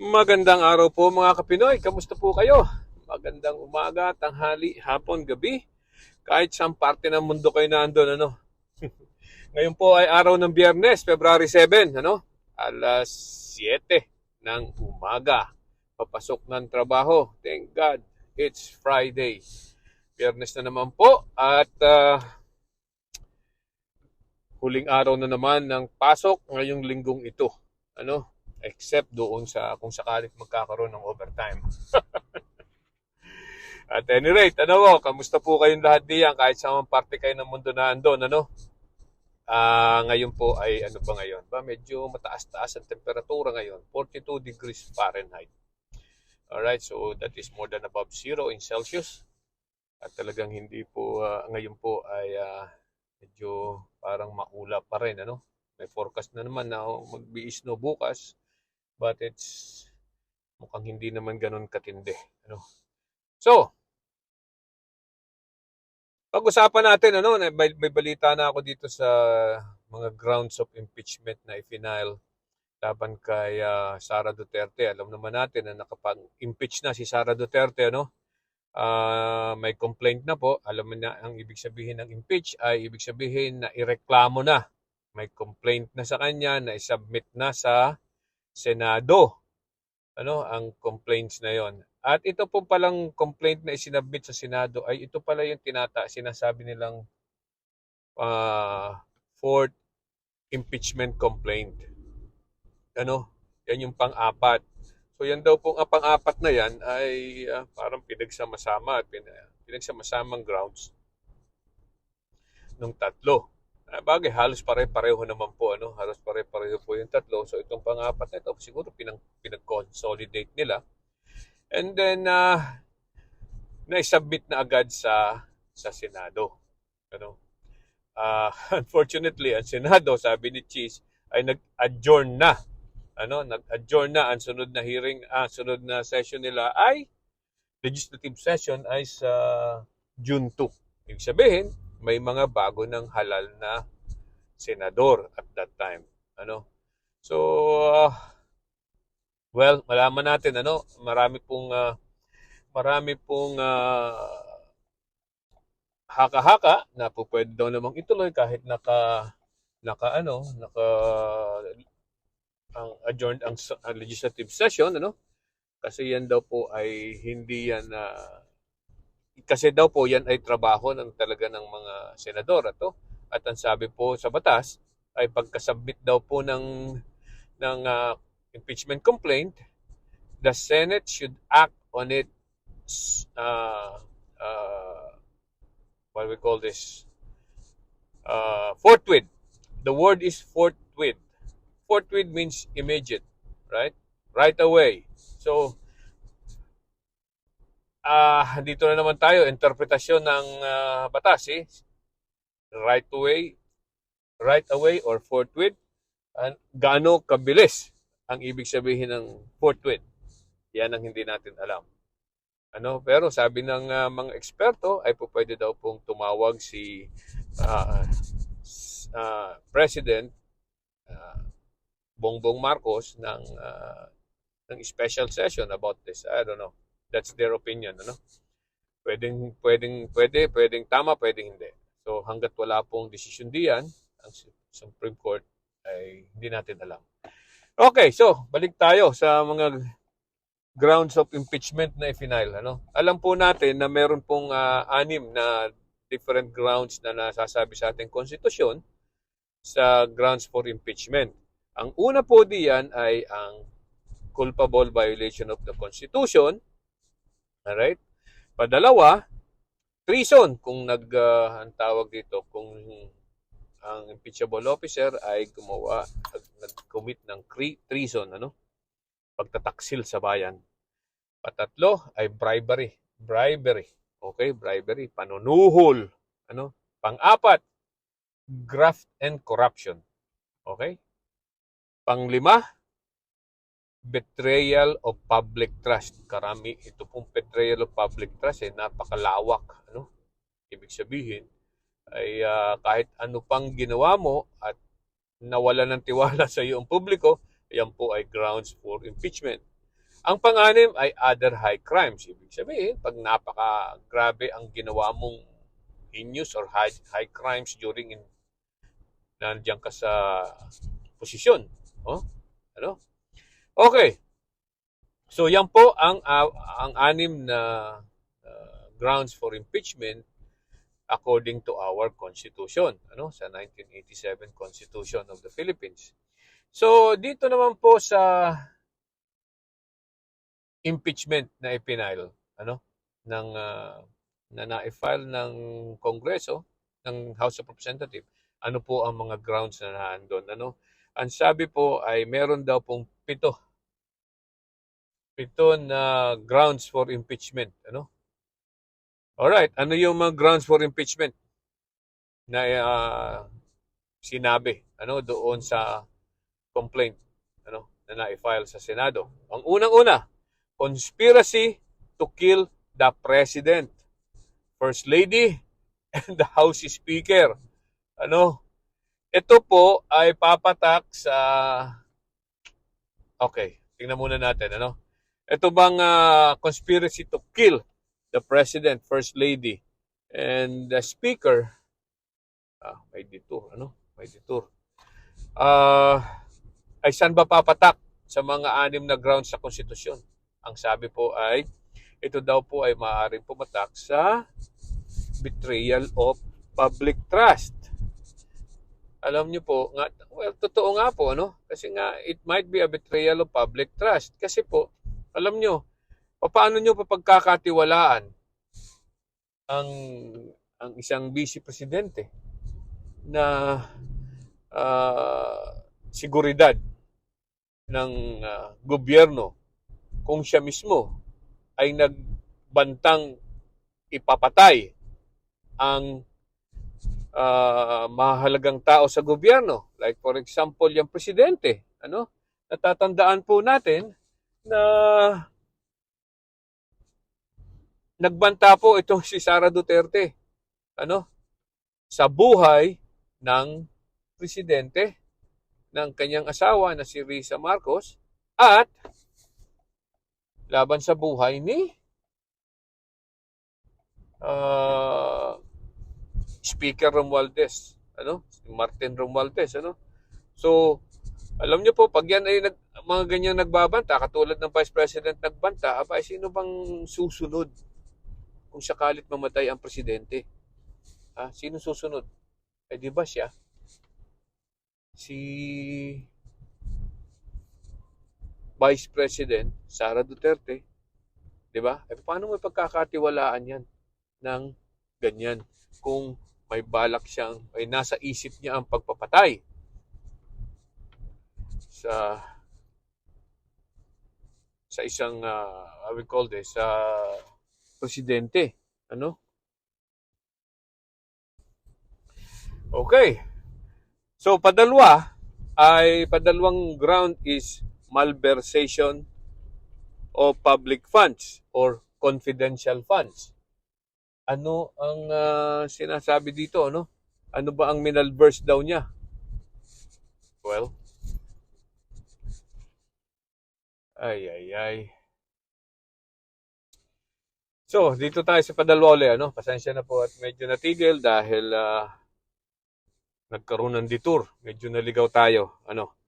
Magandang araw po mga kapinoy. Kamusta po kayo? Magandang umaga, tanghali, hapon, gabi. Kahit saan parte ng mundo kayo nandun, ano? Ngayon po ay araw ng biyernes, February 7, ano? Alas 7 ng umaga. Papasok ng trabaho. Thank God, it's Friday. Biyernes na naman po at ah, huling araw na naman ng pasok ngayong linggong ito. Ano? Except doon sa kung sakalit magkakaroon ng overtime. At any rate, ano po, kamusta po kayong lahat diyan kahit sa mga parte kayo ng mundo na andon, ano? Ah, ngayon po ay ano ba ngayon? Ba medyo mataas-taas ang temperatura ngayon, 42 degrees Fahrenheit. Alright, so that is more than above zero in Celsius. At talagang hindi po ah, ngayon po ay ah, medyo parang maulap pa rin, ano? May forecast na naman na oh, mag-snow bukas but it's mukhang hindi naman ganun katindi. Ano? So, pag-usapan natin, ano, may, may balita na ako dito sa mga grounds of impeachment na ifinail laban kay ah, Sara Duterte. Alam naman natin na nakapag-impeach na si Sara Duterte, ano? Ah, may complaint na po. Alam mo na ang ibig sabihin ng impeach ay ibig sabihin na ireklamo na. May complaint na sa kanya na isubmit na sa Senado. Ano ang complaints na yon? At ito po palang complaint na isinabmit sa Senado ay ito pala yung tinata sinasabi nilang ah, fourth impeachment complaint. Ano? Yan yung pang-apat. So yan daw pong ah, pang-apat na yan ay ah, parang pinagsama-sama at pin- pinagsama-samang grounds ng tatlo. Ah, bagay, halos pare-pareho naman po, ano? Halos pare-pareho po yung tatlo. So itong pang-apat na ito, siguro pinang, pinag-consolidate nila. And then, uh, na-submit na agad sa sa Senado. Ano? Ah, unfortunately, ang Senado, sabi ni Cheese, ay nag-adjourn na. Ano, nag-adjourn na ang sunod na hearing, ah, sunod na session nila ay legislative session ay sa June 2. Ibig sabihin, may mga bago ng halal na senador at that time. Ano? So, ah, well, malaman natin ano, marami pong ah, marami pong ah, haka-haka na po pwede daw namang ituloy kahit naka naka ano, naka ang adjourned ang, ang legislative session ano kasi yan daw po ay hindi yan na kasi daw po yan ay trabaho ng talaga ng mga senador ato. At ang sabi po sa batas ay pagkasubmit daw po ng ng ah, impeachment complaint the Senate should act on it uh, uh, what we call this uh, forthwith. The word is forthwith. Forthwith means immediate right? Right away. So ah dito na naman tayo interpretasyon ng ah, batas eh. Right away right away or forthwith an gaano kabilis ang ibig sabihin ng forthwith yan ang hindi natin alam. Ano pero sabi ng ah, mga eksperto ay po pwede daw pong tumawag si s- ah, President ah, Bongbong Marcos ng ah, ng special session about this. I don't know that's their opinion ano? Pwedeng pwedeng pwede pwedeng tama pwedeng hindi. So hangga't wala pong desisyon diyan ang Su- Supreme Court ay hindi natin alam. Okay so balik tayo sa mga grounds of impeachment na ifinail ano? Alam po natin na meron pong ah, anim na different grounds na nasasabi sa ating konstitusyon sa grounds for impeachment. Ang una po diyan ay ang culpable violation of the Constitution. Alright? Padalawa, treason. Kung nag ah, ang tawag dito kung ang impeachable officer ay gumawa nag- nag-commit ng treason ano? Pagtataksil sa bayan. Patatlo ay bribery. Bribery. Okay? Bribery. Panunuhol. Ano? Pang-apat graft and corruption. Okay? Panglima betrayal of public trust. Karami ito pong betrayal of public trust eh napakalawak, ano? Ibig sabihin ay ah, kahit ano pang ginawa mo at nawala ng tiwala sa iyo ang publiko, yan po ay grounds for impeachment. Ang panganim ay other high crimes. Ibig sabihin, pag napaka grabe ang ginawa mong heinous or high, high crimes during in, nandiyan ka sa posisyon. Oh? Ano? Okay. So yan po ang ah, ang anim na ah, grounds for impeachment according to our constitution, ano, sa 1987 Constitution of the Philippines. So dito naman po sa impeachment na ipinail, ano, ng ah, na na-file ng Kongreso, ng House of Representatives, ano po ang mga grounds na naandun, ano? Ang sabi po ay meron daw pong pito pito na grounds for impeachment, ano? Alright, ano yung mga grounds for impeachment na ah, sinabi, ano, doon sa complaint, ano, na na-file sa Senado? Ang unang-una, conspiracy to kill the President, First Lady, and the House Speaker. Ano? Ito po ay papatak sa... Okay, tingnan muna natin, ano? Ito bang ah, conspiracy to kill the President, First Lady, and the Speaker? Ah, may detour, ano? May detour. Ah, ay saan ba papatak sa mga anim na grounds sa konstitusyon? Ang sabi po ay, ito daw po ay maaaring pumatak sa betrayal of public trust. Alam niyo po, nga, well, totoo nga po, no? Kasi nga, it might be a betrayal of public trust. Kasi po, alam niyo, paano niyo papagkakatiwalaan ang ang isang vice presidente na ah, seguridad ng ah, gobyerno kung siya mismo ay nagbantang ipapatay ang ah, mahalagang tao sa gobyerno. Like for example, yung presidente. Ano? Natatandaan po natin na nagbanta po itong si Sara Duterte. Ano? Sa buhay ng presidente ng kanyang asawa na si Risa Marcos at laban sa buhay ni ah, Speaker Romualdez, ano? Si Martin Romualdez, ano? So, alam niyo po, pag yan ay nag, mga ganyang nagbabanta, katulad ng Vice President nagbanta, aba, sino bang susunod kung sakalit mamatay ang presidente? Ha? Sino susunod? Eh, di ba siya? Si Vice President Sara Duterte, di ba? Eh, paano mo pagkakatiwalaan yan ng ganyan kung may balak siyang, ay nasa isip niya ang pagpapatay sa sa isang uh, how we call this sa presidente ano? Okay. So padalwa ay padalawang ground is malversation of public funds or confidential funds ano ang ah, sinasabi dito ano ano ba ang minalverse daw niya well Ay, ay, ay. So, dito tayo sa padalwa uli, ano? Pasensya na po at medyo natigil dahil ah, nagkaroon ng detour. Medyo naligaw tayo, ano?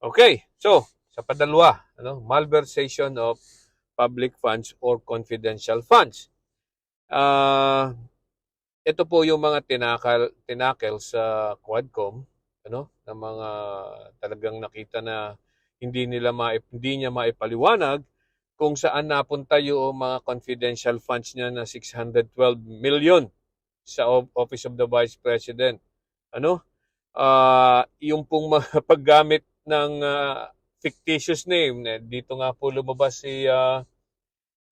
Okay, so, sa padalwa, ano? Malversation of public funds or confidential funds. Ah, ito po yung mga tinakal, tinakel sa Quadcom, ano? Na mga talagang nakita na hindi nila ma hindi niya maipaliwanag kung saan napunta yung mga confidential funds niya na 612 million sa Office of the Vice President. Ano? Ah, yung pong paggamit ng ah, fictitious name. Eh, Dito nga po lumabas si ah,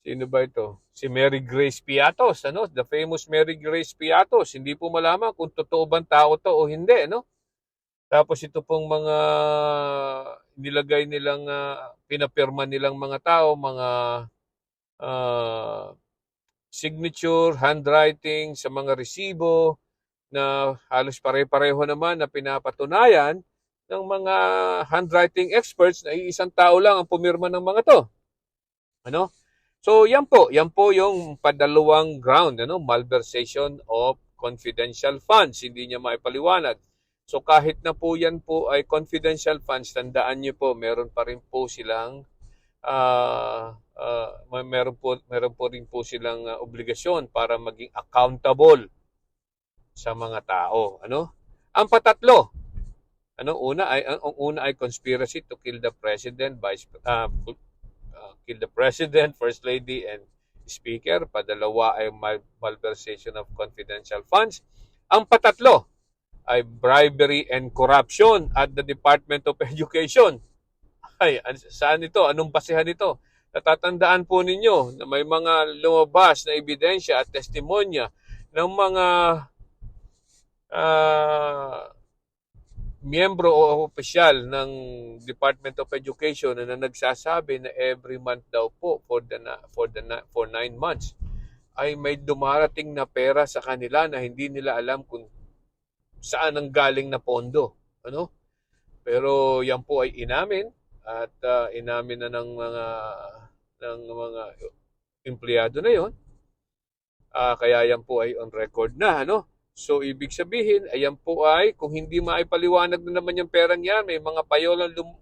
sino ba ito? Si Mary Grace Piatos, ano? The famous Mary Grace Piatos. Hindi po malaman kung totoo bang tao to o hindi, no? Tapos ito pong mga nilagay nilang ah, pinapirma nilang mga tao, mga ah, signature, handwriting sa mga resibo na halos pare-pareho naman na pinapatunayan ng mga handwriting experts na iisang tao lang ang pumirma ng mga to. Ano? So yan po, yan po yung padalawang ground, ano, malversation of confidential funds. Hindi niya maipaliwanag. So kahit na po yan po ay confidential funds, tandaan niyo po, meron pa rin po silang ah, may- meron po meron po rin po silang ah, obligasyon para maging accountable sa mga tao, ano? Ang patatlo, ano una ay ang una ay conspiracy to kill the president, vice uh, kill the president, first lady, and speaker. Padalawa ay mal- malversation of confidential funds. Ang patatlo ay bribery and corruption at the Department of Education. Ay, an- saan ito? Anong basehan ito? Natatandaan po ninyo na may mga lumabas na ebidensya at testimonya ng mga ah, miyembro o opisyal ng Department of Education na, nagsasabi na every month daw po for the for the for nine months ay may dumarating na pera sa kanila na hindi nila alam kung saan ang galing na pondo ano? Pero yan po ay inamin at ah, inamin na ng mga ng mga empleyado na yon Ah, kaya yan po ay on record na ano So, ibig sabihin, ayan po ay, kung hindi maipaliwanag na naman yung perang yan, may mga payolang lum-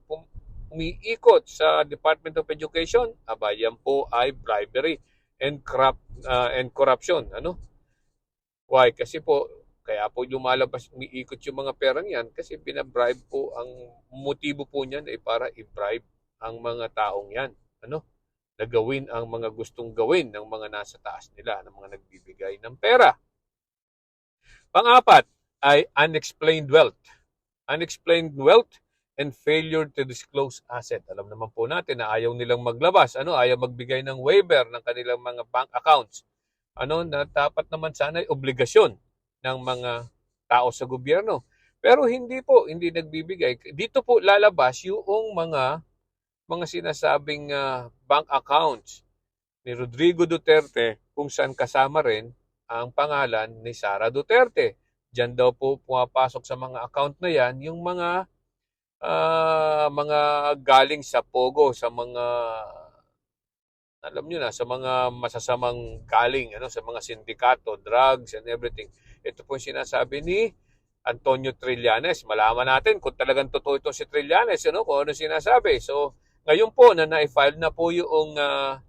umiikot sa Department of Education, aba, yan po ay bribery and, corrupt, ah, and corruption. Ano? Why? Kasi po, kaya po lumalabas, umiikot yung mga perang yan kasi binabribe po, ang motibo po niyan ay para i-bribe ang mga taong yan. Ano? Na gawin ang mga gustong gawin ng mga nasa taas nila, ng mga nagbibigay ng pera. Pang-apat ay unexplained wealth. Unexplained wealth and failure to disclose asset. Alam naman po natin na ayaw nilang maglabas, ano, ayaw magbigay ng waiver ng kanilang mga bank accounts. Ano, na dapat naman sana ay obligasyon ng mga tao sa gobyerno. Pero hindi po, hindi nagbibigay. Dito po lalabas yung mga mga sinasabing ah, bank accounts ni Rodrigo Duterte kung saan kasama rin ang pangalan ni Sara Duterte. Diyan daw po pumapasok sa mga account na yan yung mga ah, mga galing sa Pogo, sa mga alam niyo na, sa mga masasamang galing, ano, sa mga sindikato, drugs and everything. Ito po sinasabi ni Antonio Trillanes. Malaman natin kung talagang totoo ito si Trillanes, ano, kung ano sinasabi. So, ngayon po na na-file na po yung ah,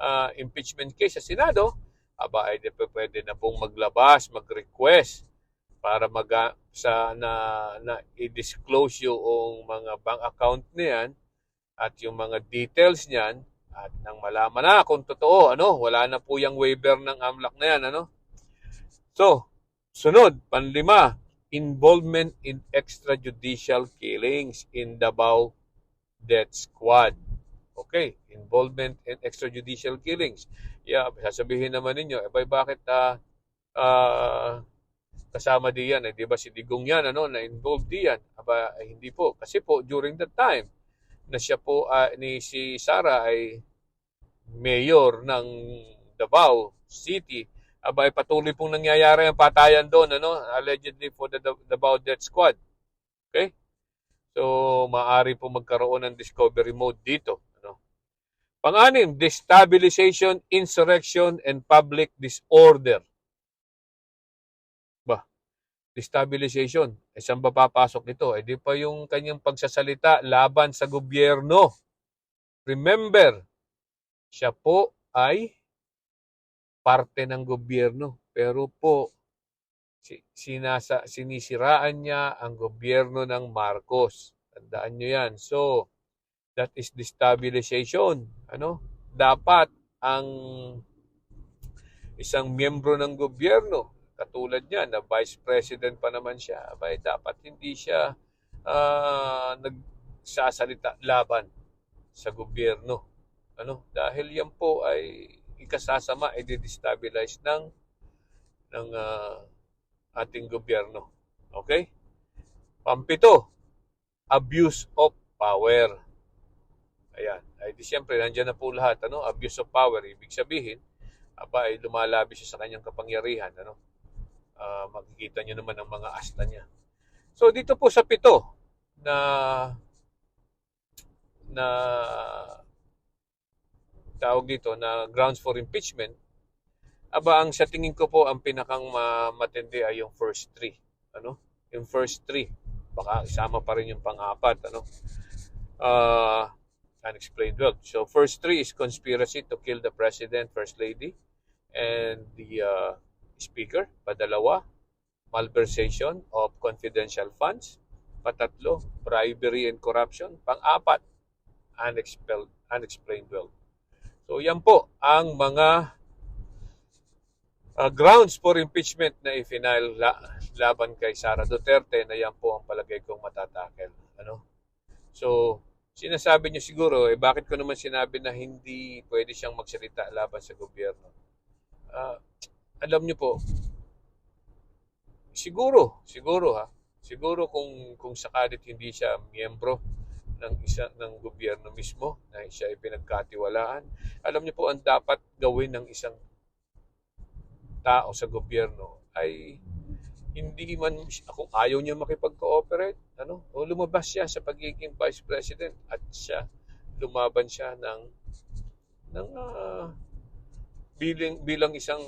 ah, impeachment case sa Senado, aba ay pwede na pong maglabas, mag-request para mag sa na, na i-disclose yung mga bank account niyan at yung mga details niyan. At nang malaman na kung totoo ano wala na po yung waiver ng AMLAC na yan ano? So sunod panlima involvement in extrajudicial killings in Davao Death Squad. Okay involvement in extrajudicial killings yeah, sasabihin naman ninyo, eh, bay, bakit ah ah, kasama diyan? Eh, di ba si Digong yan, ano, na involved diyan? Aba, eh, hindi po. Kasi po, during that time, na siya po, ah, ni si Sara ay mayor ng Davao City, aba, ay patuloy pong nangyayari ang patayan doon, ano, allegedly for the Davao Death Squad. Okay? So, maaari po magkaroon ng discovery mode dito. Pang-anim, destabilization, insurrection, and public disorder. Ba, destabilization. Eh, saan ba papasok ito? Eh, di pa yung kanyang pagsasalita laban sa gobyerno. Remember, siya po ay parte ng gobyerno. Pero po, si- sinasa, sinisiraan niya ang gobyerno ng Marcos. Tandaan nyo yan. So, that is destabilization. Ano? Dapat ang isang miyembro ng gobyerno, katulad niya na vice president pa naman siya, abay, dapat hindi siya ah, nagsasalita laban sa gobyerno. Ano? Dahil yan po ay ikasasama, ay destabilize ng ng ah, ating gobyerno. Okay? Pampito, abuse of power. Ayan. Ay di siyempre, nandyan na po lahat. Ano? Abuse of power. Ibig sabihin, aba, ay lumalabi siya sa kanyang kapangyarihan. Ano? Ah, makikita nyo naman ang mga asta niya. So, dito po sa pito na na tawag dito na grounds for impeachment, aba ang sa tingin ko po ang pinakang ma- matindi ay yung first three. Ano? Yung first three. Baka isama pa rin yung pang-apat. Ano? Uh, unexplained wealth. So first three is conspiracy to kill the president, first lady, and the uh, speaker. Padalawa, malversation of confidential funds. Patatlo, bribery and corruption. Pang-apat, unexpelled, unexplained wealth. So yan po ang mga uh, grounds for impeachment na i-final la- laban kay Sara Duterte na yan po ang palagay kong matatakel. Ano? So, sinasabi niyo siguro, eh bakit ko naman sinabi na hindi pwede siyang magsalita laban sa gobyerno? Ah, alam niyo po, siguro, siguro ha, siguro kung kung sakalit hindi siya miyembro ng isa ng gobyerno mismo na siya ay pinagkatiwalaan, alam niyo po ang dapat gawin ng isang tao sa gobyerno ay hindi man kung ayaw niya makipag-cooperate, ano, o lumabas siya sa pagiging vice president at siya lumaban siya ng ng ah, bilang bilang isang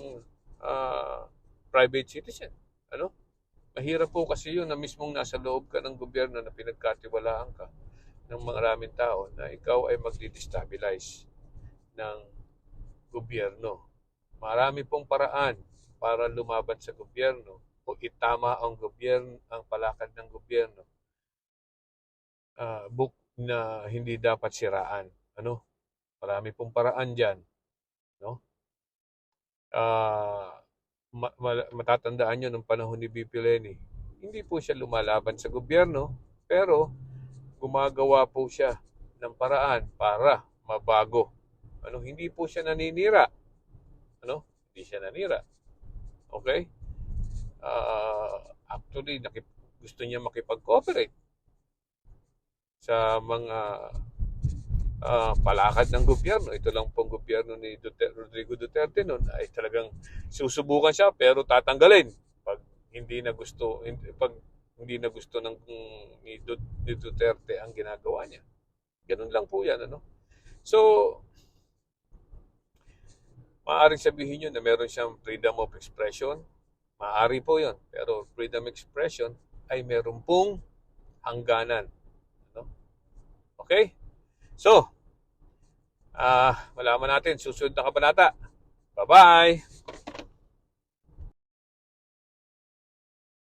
ah, private citizen, ano? Mahirap po kasi yun na mismong nasa loob ka ng gobyerno na pinagkatiwalaan ka ng maraming tao na ikaw ay magdi-destabilize ng gobyerno. Marami pong paraan para lumaban sa gobyerno o itama ang gobyerno, ang palakad ng gobyerno. Ah, book na hindi dapat siraan. Ano? Marami pong paraan diyan, no? Ma- matatandaan nyo nung panahon ni BP Lenny, hindi po siya lumalaban sa gobyerno, pero gumagawa po siya ng paraan para mabago. Ano, hindi po siya naninira. Ano? Hindi siya nanira. Okay? Ah, actually, nakip- gusto niya makipag-cooperate sa mga ah, palakad ng gobyerno. Ito lang pong gobyerno ni Duterte, Rodrigo Duterte noon ay talagang susubukan siya pero tatanggalin pag hindi na gusto hindi, pag hindi na gusto ng ni, Du- ni Duterte ang ginagawa niya. Ganun lang po 'yan ano. So maaaring sabihin nyo na meron siyang freedom of expression. Maaari po 'yon. Pero freedom expression ay meron pong hangganan. Ano? Okay? So, ah malaman natin susunod na kabanata. Bye-bye!